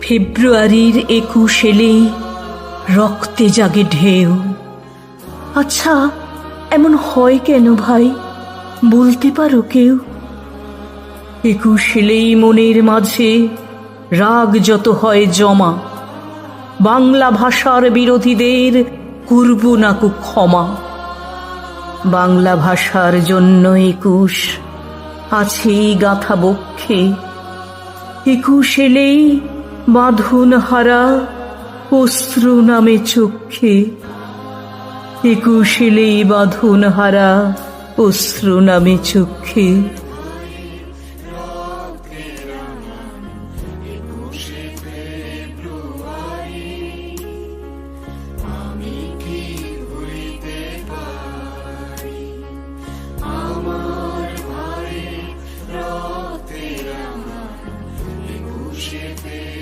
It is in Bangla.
ফেব্রুয়ারির একুশ এলে রক্তে জাগে ঢেউ। আচ্ছা এমন হয় কেন ভাই? বলতে পারো কেউ? একুশ এলেই মনের মাঝে রাগ যত হয় জমা। বাংলা ভাষার বিরোধীদের করব নাকু ক্ষমা। বাংলা ভাষার জন্য একুশ, আছেই গাথা বক্ষে। একুশ এলেই বাঁধন হারা অশ্রু নামে চক্ষে। একুশ এলেই বাঁধন হারা অশ্রু নামে চক্ষে। Spirit.